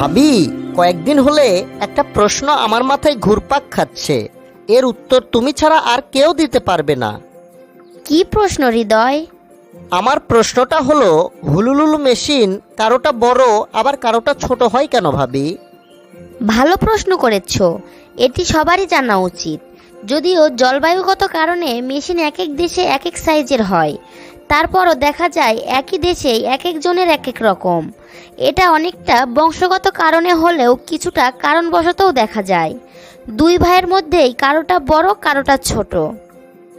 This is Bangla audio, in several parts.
ভাবি কয়েকদিন হলে একটা প্রশ্ন আমার মাথায় ঘুরপাক খাচ্ছে। এর উত্তর তুমি ছাড়া আর কেউ দিতে পারবে না। কি প্রশ্ন হৃদয়? আমার প্রশ্নটা হলো হুলুলুলু মেশিন কারোটা বড় আবার কারোটা ছোট হয় কেন ভাবি? ভালো প্রশ্ন করেছ। এটি সবারই জানা উচিত। যদিও জলবায়ুগত কারণে মেশিন এক এক দেশে এক এক সাইজের হয়। তারপরও দেখা যায় একই দেশে এক একজনের এক এক রকম। এটা অনেকটা বংশগত কারণে হলেও কিছুটা কারণবশতও দেখা যায়। দুই ভাইয়ের মধ্যেই কারোটা বড় কারোটা ছোট।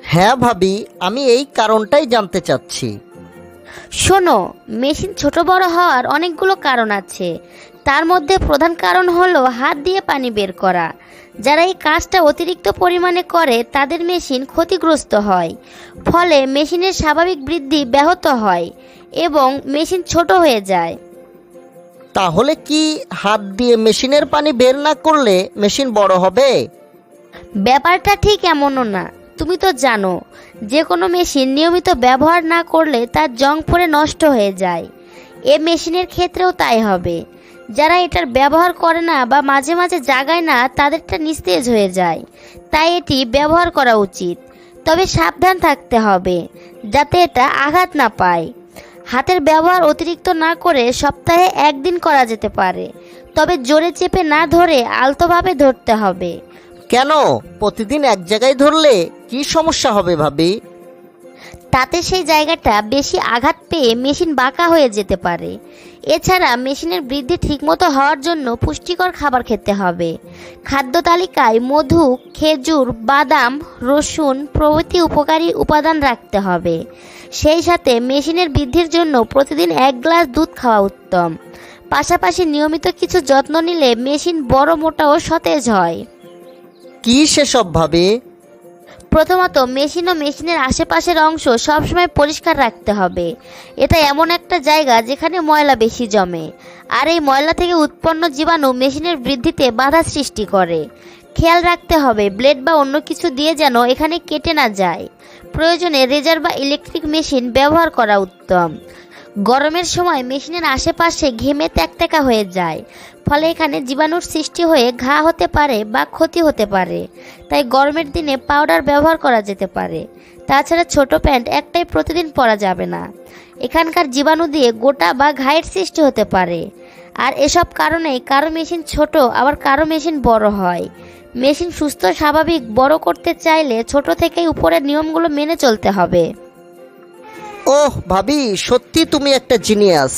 হ্যাঁ ভাবি আমি এই কারণটাই জানতে চাচ্ছি। শোনো মেশিন ছোট বড় হওয়ার অনেকগুলো কারণ আছে। তার মধ্যে প্রধান কারণ হলো হাত দিয়ে পানি বের করা। যারা এই কাজটা অতিরিক্ত পরিমাণে করে তাদের মেশিন ক্ষতিগ্রস্ত হয়। ফলে মেশিনের স্বাভাবিক বৃদ্ধি ব্যাহত হয় এবং মেশিন ছোট হয়ে যায়। তাহলে কি হাত দিয়ে মেশিনের পানি বের না করলে মেশিন বড় হবে? ব্যাপারটা ঠিক এমনও না। তুমি তো জানো যে কোনো মেশিন নিয়মিত ব্যবহার না করলে তার জং পড়ে নষ্ট হয়ে যায়। এ মেশিনের ক্ষেত্রেও তাই হবে। যারা এটার ব্যবহার করে না বা মাঝে মাঝে জাগায় না, তাদেরটা নিস্তেজ হয়ে যায়। তাই এটি ব্যবহার করা উচিত। তবে সাবধান থাকতে হবে, যাতে এটা আঘাত না পায়। হাতের ব্যবহার অতিরিক্ত না করে সপ্তাহে একদিন করা যেতে পারে। তবে জোরে চেপে না ধরে আলতোভাবে ধরতে হবে। কেন? প্রতিদিন এক জায়গায় ধরলে কি সমস্যা হবে ভাবি? তাতে সেই জায়গাটা বেশি আঘাত পেয়ে মেশিন বাঁকা হয়ে যেতে পারে। এছাড়া মেশিনের বৃদ্ধি ঠিকমতো হওয়ার জন্য পুষ্টিকর খাবার খেতে হবে। খাদ্য তালিকায় মধু, খেজুর, বাদাম, রসুন প্রভৃতি উপকারী উপাদান রাখতে হবে। সেই সাথে মেশিনের বৃদ্ধির জন্য প্রতিদিন এক গ্লাস দুধ খাওয়া উত্তম। পাশাপাশি নিয়মিত কিছু যত্ন নিলে মেশিন বড়, মোটা ও সতেজ হয়। কি সেসব ভাবি? প্রথমত মেশিন ও মেশিনের আশেপাশের অংশ সবসময় পরিষ্কার রাখতে হবে। এটা এমন একটা জায়গা যেখানে ময়লা বেশি জমে, আর এই ময়লা থেকে উৎপন্ন জীবাণু মেশিনের বৃদ্ধিতে বাধা সৃষ্টি করে। খেয়াল রাখতে হবে, ব্লেড বা অন্য কিছু দিয়ে যেন এখানে কেটে না যায়। প্রয়োজনে রেজার বা ইলেকট্রিক মেশিন ব্যবহার করা উত্তম। গরমের সময় মেশিনের আশেপাশে ঘেমে ত্যাকত্যাকা হয়ে যায়, ফলে এখানে জীবাণুর সৃষ্টি হয়ে ঘা হতে পারে বা ক্ষতি হতে পারে। তাই গরমের দিনে পাউডার ব্যবহার করা যেতে পারে। তাছাড়া ছোট প্যান্ট একটাই প্রতিদিন পরা যাবে না। এখানকার জীবাণু দিয়ে গোটা বা ঘায়ের সৃষ্টি হতে পারে। আর এসব কারণেই কারও মেশিন ছোট, আবার কারও মেশিন বড় হয়। মেশিন সুস্থ, স্বাভাবিক, বড় করতে চাইলে ছোট থেকেই উপরের নিয়মগুলো মেনে চলতে হবে। ওহ ভাবি সত্যি তুমি একটা জিনিয়াস